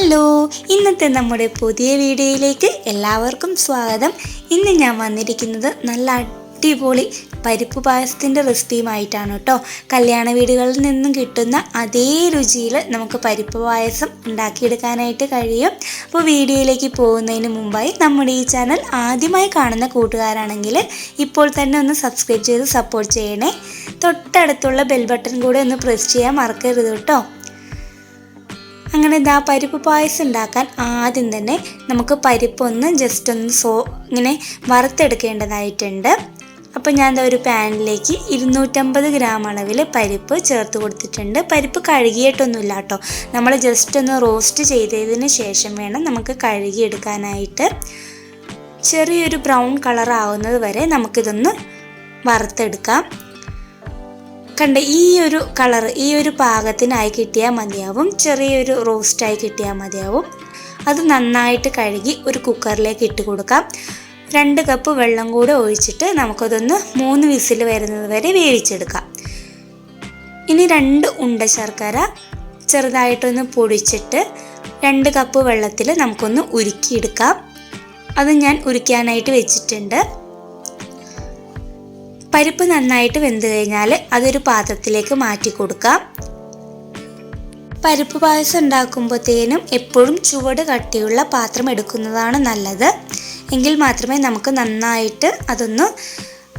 Hello ഇന്നത്തെ നമ്മുടെ പുതിയ വീഡിയോയിലേക്ക് എല്ലാവർക്കും സ്വാഗതം. ഇന്ന് ഞാൻ വന്നിരിക്കുന്നത് നല്ല അടിപൊളി പരിപ്പ് പായസത്തിന്റെ റെസിപ്പിയുമായിട്ടാണ് കേട്ടോ. കല്യാണ വീടുകളിൽ നിന്നും കിട്ടുന്ന അതേ രുചിയിൽ നമുക്ക് പരിപ്പ് പായസം ഉണ്ടാക്കിയെടുക്കാനായിട്ട് കഴിയും. അപ്പോൾ വീഡിയോയിലേക്ക് പോകുന്നതിന് മുമ്പായി നമ്മുടെ ഈ ചാനൽ ആദ്യമായി കാണുന്ന കൂട്ടുകാരാണെങ്കിൽ ഇപ്പോൾ തന്നെ ഒന്ന് സബ്സ്ക്രൈബ് ചെയ്ത് സപ്പോർട്ട് ചെയ്യണേ. തൊട്ടടുത്തുള്ള ബെൽ ബട്ടൺ കൂടെ ഒന്ന് പ്രസ് ചെയ്യാൻ മറക്കരുത് കേട്ടോ. അങ്ങനെ ഇതാ പരിപ്പ് പായസം ഉണ്ടാക്കാൻ ആദ്യം തന്നെ നമുക്ക് പരിപ്പൊന്ന് ജസ്റ്റ് ഒന്ന് സോ ഇങ്ങനെ വറുത്തെടുക്കേണ്ടതായിട്ടുണ്ട്. അപ്പോൾ ഞാൻ ഒരു പാനിലേക്ക് ഇരുന്നൂറ്റമ്പത് ഗ്രാം അളവിൽ പരിപ്പ് ചേർത്ത് കൊടുത്തിട്ടുണ്ട്. പരിപ്പ് കഴുകിയിട്ടൊന്നുമില്ല കേട്ടോ. നമ്മൾ ജസ്റ്റ് ഒന്ന് റോസ്റ്റ് ചെയ്തതിന് ശേഷം വേണം നമുക്ക് കഴുകിയെടുക്കാനായിട്ട്. ചെറിയൊരു ബ്രൗൺ കളർ ആവുന്നത് വരെ നമുക്കിതൊന്ന് വറുത്തെടുക്കാം. കണ്ട ഈ ഒരു കളർ ഈ ഒരു പാകത്തിനായി കിട്ടിയാൽ മതിയാവും. ചെറിയൊരു റോസ്റ്റായി കിട്ടിയാൽ മതിയാവും. അത് നന്നായിട്ട് കഴുകി ഒരു കുക്കറിലേക്ക് ഇട്ട് കൊടുക്കാം. രണ്ട് കപ്പ് വെള്ളം കൂടെ ഒഴിച്ചിട്ട് നമുക്കതൊന്ന് മൂന്ന് വിസിൽ വരുന്നത് വരെ വേവിച്ചെടുക്കാം. ഇനി രണ്ട് ഉണ്ട ശർക്കര ചെറുതായിട്ടൊന്ന് പൊടിച്ചിട്ട് രണ്ട് കപ്പ് വെള്ളത്തിൽ നമുക്കൊന്ന് ഉരുക്കിയെടുക്കാം. അത് ഞാൻ ഉരുക്കാനായിട്ട് വെച്ചിട്ടുണ്ട്. പരിപ്പ് നന്നായിട്ട് വെന്ത് കഴിഞ്ഞാൽ അതൊരു പാത്രത്തിലേക്ക് മാറ്റി കൊടുക്കാം. പരിപ്പ് പായസം ഉണ്ടാക്കുമ്പോഴത്തേനും എപ്പോഴും ചുവട് കട്ടിയുള്ള പാത്രം എടുക്കുന്നതാണ് നല്ലത്. എങ്കിൽ മാത്രമേ നമുക്ക് നന്നായിട്ട് അതൊന്ന്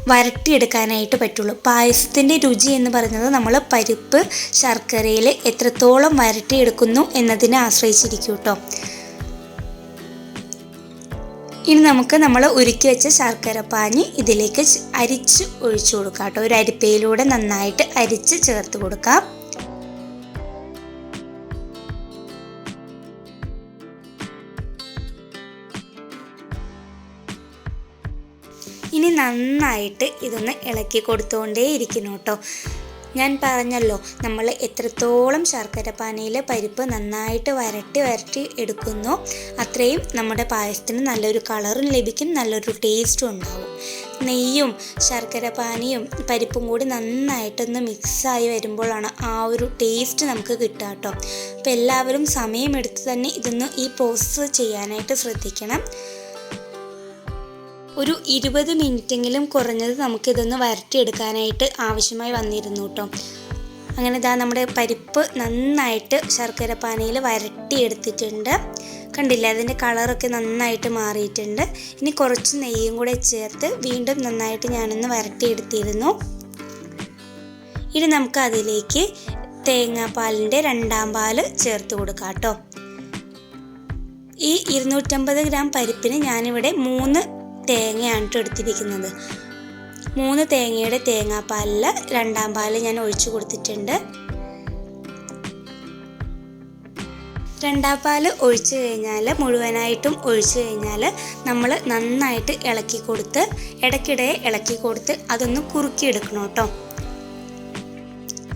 വരട്ടിയെടുക്കാനായിട്ട് പറ്റുള്ളൂ. പായസത്തിന്റെ രുചി എന്ന് പറയുന്നത് നമ്മൾ പരിപ്പ് ശർക്കരയിൽ എത്രത്തോളം വരട്ടിയെടുക്കുന്നു എന്നതിനെ ആശ്രയിച്ചിരിക്കും കേട്ടോ. ഇനി നമുക്ക് നമ്മൾ ഉരുക്കി വെച്ച ശർക്കര പാഞ്ഞ് ഇതിലേക്ക് അരിച്ച് ഒഴിച്ചു കൊടുക്കാം കേട്ടോ. ഒരു അരിപ്പയിലൂടെ നന്നായിട്ട് അരിച്ച് ചേർത്ത് കൊടുക്കാം. ഇനി നന്നായിട്ട് ഇതൊന്ന് ഇളക്കി കൊടുത്തുകൊണ്ടേ ഇരിക്കുന്നു കേട്ടോ. ഞാൻ പറഞ്ഞല്ലോ നമ്മൾ എത്രത്തോളം ശർക്കര പാനയിൽ പരിപ്പ് നന്നായിട്ട് വരട്ടി വരട്ടി എടുക്കുന്നു അത്രയും നമ്മുടെ പായസത്തിന് നല്ലൊരു കളറും ലഭിക്കും നല്ലൊരു ടേസ്റ്റും ഉണ്ടാവും. നെയ്യും ശർക്കര പാനിയും പരിപ്പും കൂടി നന്നായിട്ടൊന്ന് മിക്സായി വരുമ്പോഴാണ് ആ ഒരു ടേസ്റ്റ് നമുക്ക് കിട്ടുക കേട്ടോ. അപ്പോൾ എല്ലാവരും സമയമെടുത്ത് തന്നെ ഇതൊന്ന് ഈ പ്രോസസ്സ് ചെയ്യാനായിട്ട് ശ്രദ്ധിക്കണം. ഒരു ഇരുപത് മിനിറ്റെങ്കിലും കുറഞ്ഞത് നമുക്കിതൊന്ന് വരട്ടിയെടുക്കാനായിട്ട് ആവശ്യമായി വന്നിരുന്നു കേട്ടോ അങ്ങനെ ഇതാ നമ്മുടെ പരിപ്പ് നന്നായിട്ട് ശർക്കര പാനയിൽ വരട്ടിയെടുത്തിട്ടുണ്ട്. കണ്ടില്ല അതിന്റെ കളറൊക്കെ നന്നായിട്ട് മാറിയിട്ടുണ്ട്. ഇനി കുറച്ച് നെയ്യും കൂടെ ചേർത്ത് വീണ്ടും നന്നായിട്ട് ഞാനൊന്ന് വരട്ടിയെടുത്തിരുന്നു. ഇനി നമുക്ക് അതിലേക്ക് തേങ്ങാപ്പാലിന്റെ രണ്ടാം പാൽ ചേർത്ത് കൊടുക്കാം കേട്ടോ. ഈ ഇരുന്നൂറ്റമ്പത് ഗ്രാം പരിപ്പിന് ഞാനിവിടെ മൂന്ന് തേങ്ങയാണ് കേട്ടോ എടുത്തിരിക്കുന്നത്. മൂന്ന് തേങ്ങയുടെ തേങ്ങാപ്പാലിൽ രണ്ടാം പാൽ ഞാൻ ഒഴിച്ചു കൊടുത്തിട്ടുണ്ട്. രണ്ടാം പാൽ ഒഴിച്ചു കഴിഞ്ഞാൽ മുഴുവനായിട്ടും ഒഴിച്ചു കഴിഞ്ഞാൽ നമ്മൾ നന്നായിട്ട് ഇളക്കി കൊടുത്ത് ഇടയ്ക്കിടെ ഇളക്കി കൊടുത്ത് അതൊന്ന് കുറുക്കിയെടുക്കണം കേട്ടോ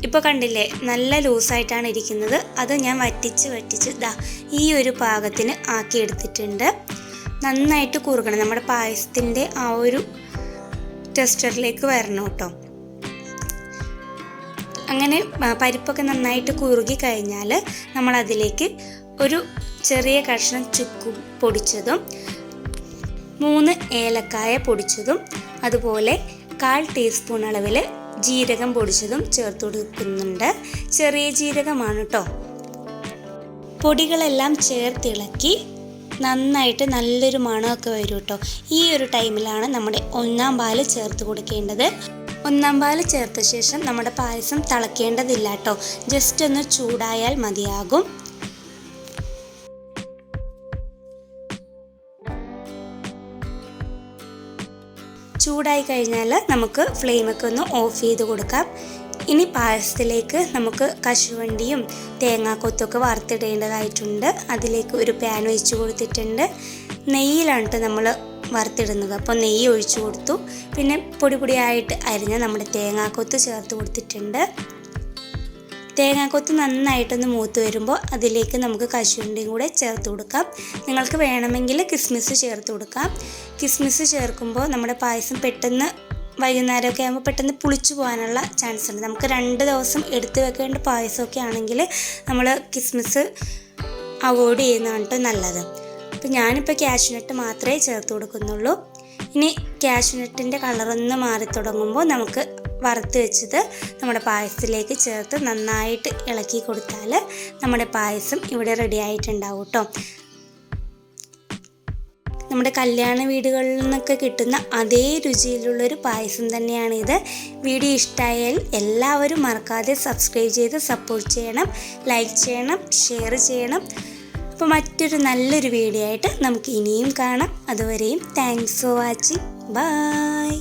ഇപ്പോൾ കണ്ടില്ലേ നല്ല ലൂസായിട്ടാണ് ഇരിക്കുന്നത്. അത് ഞാൻ വറ്റിച്ച് വറ്റിച്ച് ദാ ഈ ഒരു പാകത്തിന് ആക്കിയെടുത്തിട്ടുണ്ട്. നന്നായിട്ട് കുറുകണം. നമ്മുടെ പായസത്തിന്റെ ആ ഒരു ടെസ്റ്ററിലേക്ക് വരണം കേട്ടോ. അങ്ങനെ പരിപ്പൊക്കെ നന്നായിട്ട് കുറുകി കഴിഞ്ഞാൽ നമ്മൾ അതിലേക്ക് ഒരു ചെറിയ കഷ്ണം ചുക്ക് പൊടിച്ചതും മൂന്ന് ഏലക്കായ പൊടിച്ചതും അതുപോലെ കാൽ ടീസ്പൂൺ അളവിൽ ജീരകം പൊടിച്ചതും ചേർത്ത് കൊടുക്കുന്നുണ്ട്. ചെറിയ ജീരകമാണ് കേട്ടോ. പൊടികളെല്ലാം ചേർത്തിളക്കി നന്നായിട്ട് നല്ലൊരു മണമൊക്കെ വരും കേട്ടോ ഈ ഒരു ടൈമിലാണ് നമ്മുടെ ഒന്നാം പാൽ ചേർത്ത് കൊടുക്കേണ്ടത്. ഒന്നാം പാൽ ചേർത്ത ശേഷം നമ്മുടെ പായസം തിളക്കേണ്ടതില്ല കേട്ടോ ജസ്റ്റ് ഒന്ന് ചൂടായാൽ മതിയാകും. ചൂടായി കഴിഞ്ഞാൽ നമുക്ക് ഫ്ലെയിമൊക്കെ ഒന്ന് ഓഫ് ചെയ്ത് കൊടുക്കാം. ഇനി പായസത്തിലേക്ക് നമുക്ക് കശുവണ്ടിയും തേങ്ങാക്കൊത്തൊക്കെ വറുത്തിടേണ്ടതായിട്ടുണ്ട്. അതിലേക്ക് ഒരു പാൻ ഒഴിച്ച് കൊടുത്തിട്ടുണ്ട്. നെയ്യിലാണ് നമ്മൾ വറുത്തിടുന്നത്. അപ്പോൾ നെയ്യ് ഒഴിച്ചു കൊടുത്തു. പിന്നെ പൊടി പൊടിയായിട്ട് അരിഞ്ഞ നമ്മുടെ തേങ്ങാക്കൊത്ത് ചേർത്ത് കൊടുത്തിട്ടുണ്ട്. തേങ്ങാക്കൊത്ത് നന്നായിട്ടൊന്ന് മൂത്ത് വരുമ്പോൾ അതിലേക്ക് നമുക്ക് കശുവണ്ടിയും കൂടെ ചേർത്ത് കൊടുക്കാം. നിങ്ങൾക്ക് വേണമെങ്കിൽ കിസ്മിസ് ചേർത്ത് കൊടുക്കാം. കിസ്മിസ് ചേർക്കുമ്പോൾ നമ്മുടെ പായസം പെട്ടെന്ന് വൈകുന്നേരമൊക്കെ ആകുമ്പോൾ പെട്ടെന്ന് പുളിച്ചു പോകാനുള്ള ചാൻസ് ഉണ്ട്. നമുക്ക് രണ്ട് ദിവസം എടുത്തു വെക്കേണ്ട പായസമൊക്കെ ആണെങ്കിൽ നമ്മൾ കിസ്മിസ് അവോയ്ഡ് ചെയ്യുന്നതാണ് കേട്ടോ നല്ലത്. അപ്പോൾ ഞാനിപ്പോൾ ക്യാഷ്നട്ട് മാത്രമേ ചേർത്ത് കൊടുക്കുന്നുള്ളൂ. ഇനി ക്യാഷ്നട്ടിന്റെ കളറൊന്ന് മാറി തുടങ്ങുമ്പോൾ നമുക്ക് വറുത്ത് വെച്ചത് നമ്മുടെ പായസത്തിലേക്ക് ചേർത്ത് നന്നായിട്ട് ഇളക്കി കൊടുത്താൽ നമ്മുടെ പായസം ഇവിടെ റെഡി ആയിട്ടുണ്ടാവും കേട്ടോ. നമ്മുടെ കല്യാണ വീടുകളിൽ നിന്നൊക്കെ കിട്ടുന്ന അതേ രുചിയിലുള്ളൊരു പായസം തന്നെയാണ് ഇത് വീഡിയോ ഇഷ്ടമായാൽ എല്ലാവരും മറക്കാതെ സബ്സ്ക്രൈബ് ചെയ്ത് സപ്പോർട്ട് ചെയ്യണം ലൈക്ക് ചെയ്യണം ഷെയർ ചെയ്യണം. അപ്പോൾ മറ്റൊരു നല്ലൊരു വീഡിയോ ആയിട്ട് നമുക്ക് ഇനിയും കാണാം. അതുവരെയും താങ്ക്സ് ഫോർ വാച്ചിങ് ബൈ